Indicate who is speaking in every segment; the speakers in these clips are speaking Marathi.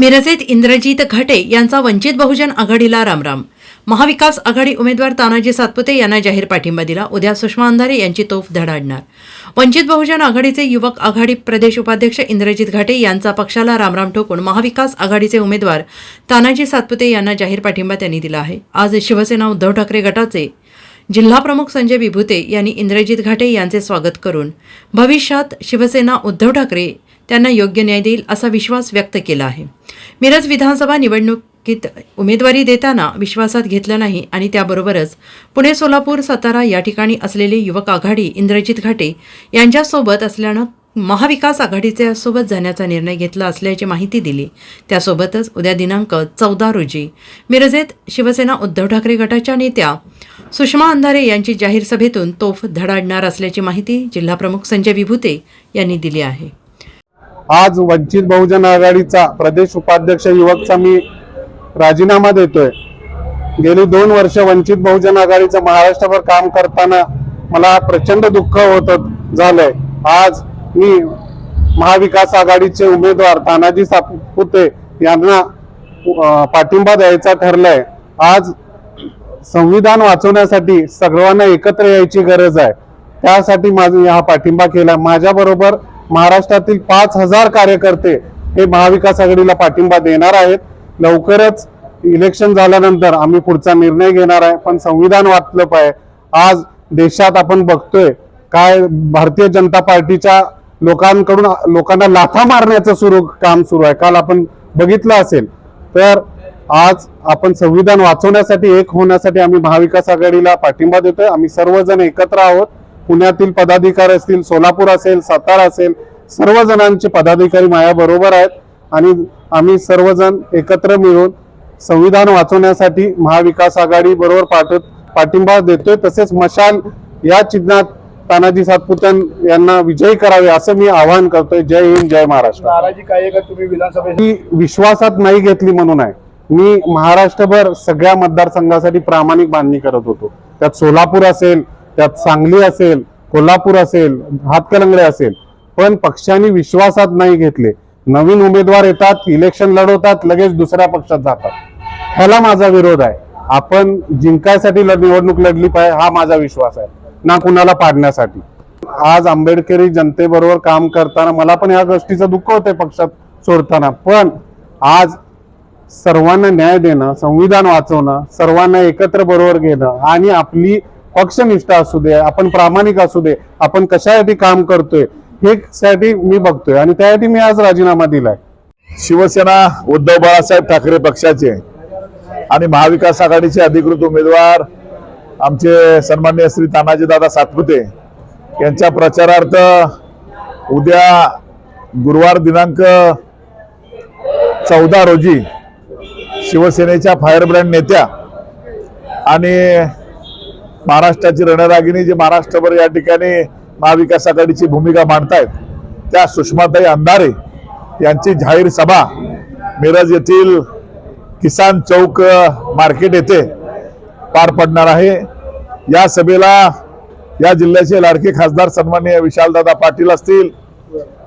Speaker 1: मिरजेत इंद्रजित घटे यांचा वंचित बहुजन आघाडीला रामराम. महाविकास आघाडी उमेदवार तानाजी सातपुते यांना जाहीर पाठिंबा दिला. उद्या सुषमा अंधारे यांची तोफ धडाडणार. वंचित बहुजन आघाडीचे युवक आघाडी प्रदेश उपाध्यक्ष इंद्रजित घाटे यांचा पक्षाला रामराम ठोकून महाविकास आघाडीचे उमेदवार तानाजी सातपुते यांना जाहीर पाठिंबा त्यांनी दिला आहे. आज शिवसेना उद्धव ठाकरे गटाचे जिल्हाप्रमुख संजय विभूते यांनी इंद्रजित घाटे यांचे स्वागत करून भविष्यात शिवसेना उद्धव ठाकरे त्यांना योग्य न्याय देईल असा विश्वास व्यक्त केला आहे. मिरज विधानसभा निवडणुकीत उमेदवारी देताना विश्वासात घेतलं नाही आणि त्याबरोबरच पुणे सोलापूर सातारा या ठिकाणी असलेली युवक आघाडी इंद्रजित घाटे यांच्यासोबत असल्यानं महाविकास आघाडीच्या सोबत जाण्याचा निर्णय घेतला असल्याची माहिती दिली. त्यासोबतच उद्या दिनांक चौदा रोजी मिरजेत शिवसेना उद्धव ठाकरे गटाच्या नेत्या सुषमा अंधारे यांची जाहीर सभेतून तोफ धडाडणार असल्याची माहिती जिल्हाप्रमुख संजय विभूते यांनी दिली आहे.
Speaker 2: आज वंचित बहुजन आघाडीचा प्रदेश उपाध्यक्ष युवकचा मी राजीनामा देतोय. गेली दोन वर्ष वंचित बहुजन आघाडीचं महाराष्ट्रभर काम करताना मला प्रचंड दुःख होत झालंय. आज मी महाविकास आघाडीचे उमेदवार तानाजी सापुते यांना पाठिंबा द्यायचा ठरलाय. आज संविधान वाचवण्यासाठी सर्वांना एकत्र यायची गरज आहे. त्यासाठी माझा हा पाठिंबा केला. माझ्या बरोबर महाराष्ट्रातील पाच हजार कार्यकर्ते हे महाविकास आघाडीला पाठिंबा देणार आहेत. लवकरच इलेक्शन झाल्यानंतर आम्ही पुढचा निर्णय घेणार आहे. पण संविधान वाचलं पाहिजे. आज देशात आपण बघतोय काय भारतीय जनता पार्टीच्या लोकांकडून लोकांना लाथा मारण्याचं सुरू काम सुरू आहे. काल आपण बघितलं असेल. तर आज आपण संविधान वाचवण्यासाठी एक होण्यासाठी आम्ही महाविकास आघाडीला पाठिंबा देतोय. आम्ही सर्वजण एकत्र आहोत. पुण्यातील पदाधिकारी असतील सोलापूर असेल सातारा असेल सर्व जणांचे पदाधिकारी माझ्या बरोबर आहेत आणि आम्ही सर्वजण एकत्र मिळून संविधान वाचवण्यासाठी महाविकास आघाडी बरोबर पाठवत पाठिंबा देतोय. तसेच मशाल या चिन्हात तानाजी सातपुतन यांना विजयी करावे असं मी आवाहन करतोय. जय हिंद जय महाराष्ट्र. ती विश्वासात नाही घेतली म्हणून आहे. मी महाराष्ट्रभर सगळ्या मतदारसंघासाठी प्रामाणिक बांधणी करत होतो. त्यात सोलापूर असेल त्यात सांगली असेल कोल्हापूर असेल हातकलंगडे असेल. पण पक्षांनी विश्वासात नाही घेतले. नवीन उमेदवार येतात इलेक्शन लढवतात लगेच दुसऱ्या पक्षात जातात. ह्याला माझा विरोध आहे. आपण जिंकायसाठी निवडणूक लढली पाहिजे हा माझा विश्वास आहे. ना कुणाला पाडण्यासाठी. आज आंबेडकरी जनतेबरोबर काम करताना मला पण या गोष्टीचं दुःख होतंय पक्षात सोडताना. पण आज सर्वांना न्याय देणं संविधान वाचवणं सर्वांना एकत्र बरोबर घेणं आणि आपली पक्षनिष्ठ असू दे आपण प्रामाणिक असू दे आपण कशासाठी काम करतोय हे साठी मी बघतोय आणि त्यासाठी मी आज राजीनामा दिलाय.
Speaker 3: शिवसेना उद्धव बाळासाहेब ठाकरे पक्षाचे आणि महाविकास आघाडीचे अधिकृत उमेदवार आमचे सन्मान्य श्री तानाजीदादा सातपुते यांच्या प्रचारार्थ उद्या गुरुवार दिनांक चौदा रोजी शिवसेनेच्या फायरब्रँड नेत्या आणि महाराष्ट्राची रणरागिणी जी महाराष्ट्रभर या ठिकाणी महाविकास आघाडीची भूमिका मांडतायत त्या सुषमाताई अंधारे यांची जाहीर सभा मिरज येथील किसान चौक मार्केट येथे पार पडणार आहे. या सभेला या जिल्ह्याचे लाडके खासदार सन्माननीय विशालदादा पाटील असतील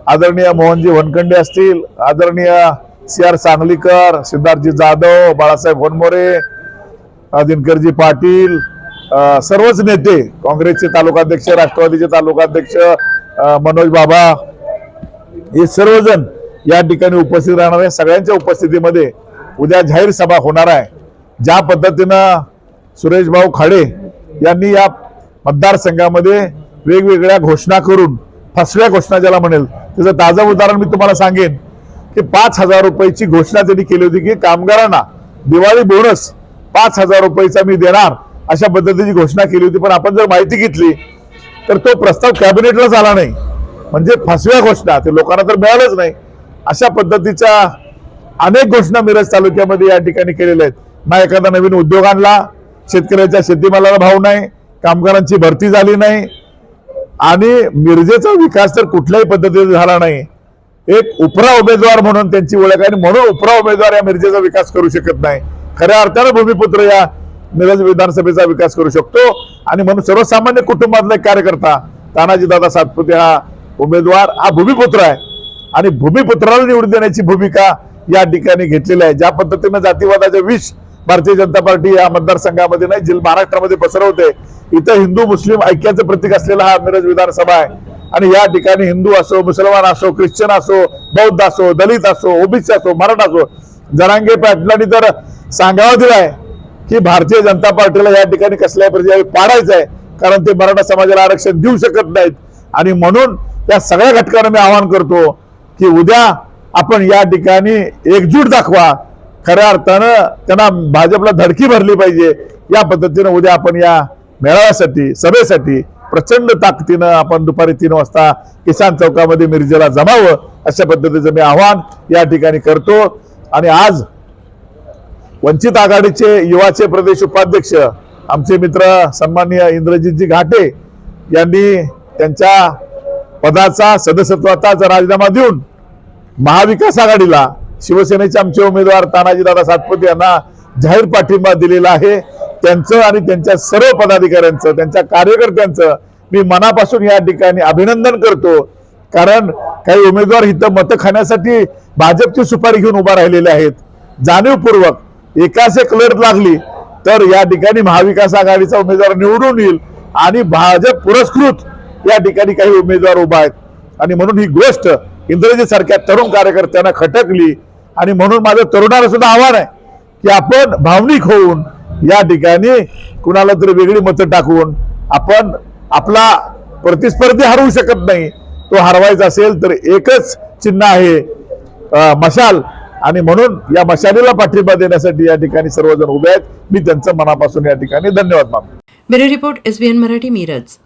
Speaker 3: आदरणीय मोहनजी वनखंडे असतील आदरणीय सी आर सांगलीकर सिद्धार्थजी जाधव बाळासाहेब वनमोरे दिनकरजी पाटील सर्वच नेते काँग्रेसचे तालुकाध्यक्ष राष्ट्रवादीचे तालुकाध्यक्ष मनोज बाबा हे सर्वजण या ठिकाणी उपस्थित राहणार आहे सगळ्यांच्या उपस्थितीमध्ये उद्या जाहीर सभा होणार आहे. ज्या पद्धतीनं सुरेश भाऊ खाडे यांनी या मतदारसंघामध्ये वेगवेगळ्या घोषणा करून फसव्या घोषणा ज्याला म्हणेल त्याचं ताजं उदाहरण मी तुम्हाला सांगेन की पाच हजार रुपयाची घोषणा त्यांनी केली होती की कामगारांना दिवाळी बोनस पाच हजार रुपयाचा मी देणार. अशा पद्धतीची घोषणा केली होती पण आपण जर माहिती घेतली तर तो प्रस्ताव कॅबिनेटलाच आला नाही. म्हणजे फसव्या घोषणा ते लोकांना तर मिळालंच नाही. अशा पद्धतीच्या अनेक घोषणा मिरज तालुक्यामध्ये या ठिकाणी केलेल्या आहेत. ना एखादा नवीन उद्योग आणला शेतकऱ्याच्या शेतीमालाला भाव नाही कामगारांची भरती झाली नाही आणि मिरजेचा विकास तर कुठल्याही पद्धतीने झाला नाही. एक उपरा उमेदवार म्हणून त्यांची ओळख आहे आणि म्हणून उपरा उमेदवार या मिरजेचा विकास करू शकत नाही. खऱ्या अर्थानं भूमिपुत्र या मिरज विधानसभेचा विकास करू शकतो. आणि म्हणून सर्वसामान्य कुटुंबातला एक कार्यकर्ता तानाजीदादा सातपुते हा उमेदवार हा भूमिपुत्र आहे. आणि भूमिपुत्राला निवडून देण्याची भूमिका या ठिकाणी घेतलेली आहे. ज्या पद्धतीनं जातीवादाचे विष भारतीय जनता पार्टी या मतदारसंघामध्ये नाही जिल्हा महाराष्ट्रामध्ये पसरवते इथं हिंदू मुस्लिम ऐक्याचं प्रतीक असलेला हा मिरज विधानसभा आहे. आणि या ठिकाणी हिंदू असो मुसलमान असो ख्रिश्चन असो बौद्ध असो दलित असो ओबीसी असो मराठा असो जरांगे पाटलांनी तर सांगावा दिला आहे की भारतीय जनता पार्टीला या ठिकाणी कसल्याही प्रकारे पाडायचं आहे? कारण ते मराठा समाजाला आरक्षण देऊ शकत नाहीत. आणि म्हणून या सगळ्या घटकांना मी आवाहन करतो की उद्या आपण या ठिकाणी एकजूट दाखवा. खऱ्या अर्थानं त्यांना भाजपला धडकी भरली पाहिजे. या पद्धतीनं उद्या आपण या मेळाव्यासाठी सभेसाठी प्रचंड ताकदीनं आपण दुपारी तीन वाजता किसान चौकामध्ये मिरजेला जमावं अशा पद्धतीचं मी आव्हान या ठिकाणी करतो. आणि आज वंचित आघाडीचे युवाचे प्रदेश उपाध्यक्ष आमचे मित्र सन्माननीय इंद्रजितजी घाटे यांनी त्यांच्या पदाचा सदस्यत्वाचा राजीनामा देऊन महाविकास आघाडीला शिवसेनेचे आमचे उमेदवार तानाजीदादा सातपुते यांना जाहीर पाठिंबा दिलेला आहे. त्यांचं आणि त्यांच्या सर्व पदाधिकाऱ्यांचं त्यांच्या कार्यकर्त्यांचं मी मनापासून या ठिकाणी अभिनंदन करतो. कारण काही उमेदवार इथं मतं खाण्यासाठी भाजपची सुपारी घेऊन उभा राहिलेले आहेत. जाणीवपूर्वक एकाच एक लढत लागली तर या ठिकाणी महाविकास आघाडीचा उमेदवार निवडून येईल आणि भाजप पुरस्कृत या ठिकाणी काही उमेदवार उभा आहेत. आणि म्हणून ही गोष्ट इंद्रजी सारख्या तरुण कार्यकर्त्यांना खटकली. आणि म्हणून माझं तरुणाला सुद्धा आव्हान आहे की आपण भावनिक होऊन या ठिकाणी कुणाला तरी वेगळी मतं टाकून आपण आपला प्रतिस्पर्धी हरवू शकत नाही. तो हरवायचा असेल तर एकच चिन्ह आहे मशाल. आणि म्हणून या मशालीला पाठिंबा देण्यासाठी या ठिकाणी सर्वजण उभे आहेत. मी त्यांचं मनापासून या ठिकाणी धन्यवाद मानतो.
Speaker 1: Bureau report SBN Marathi Miraj.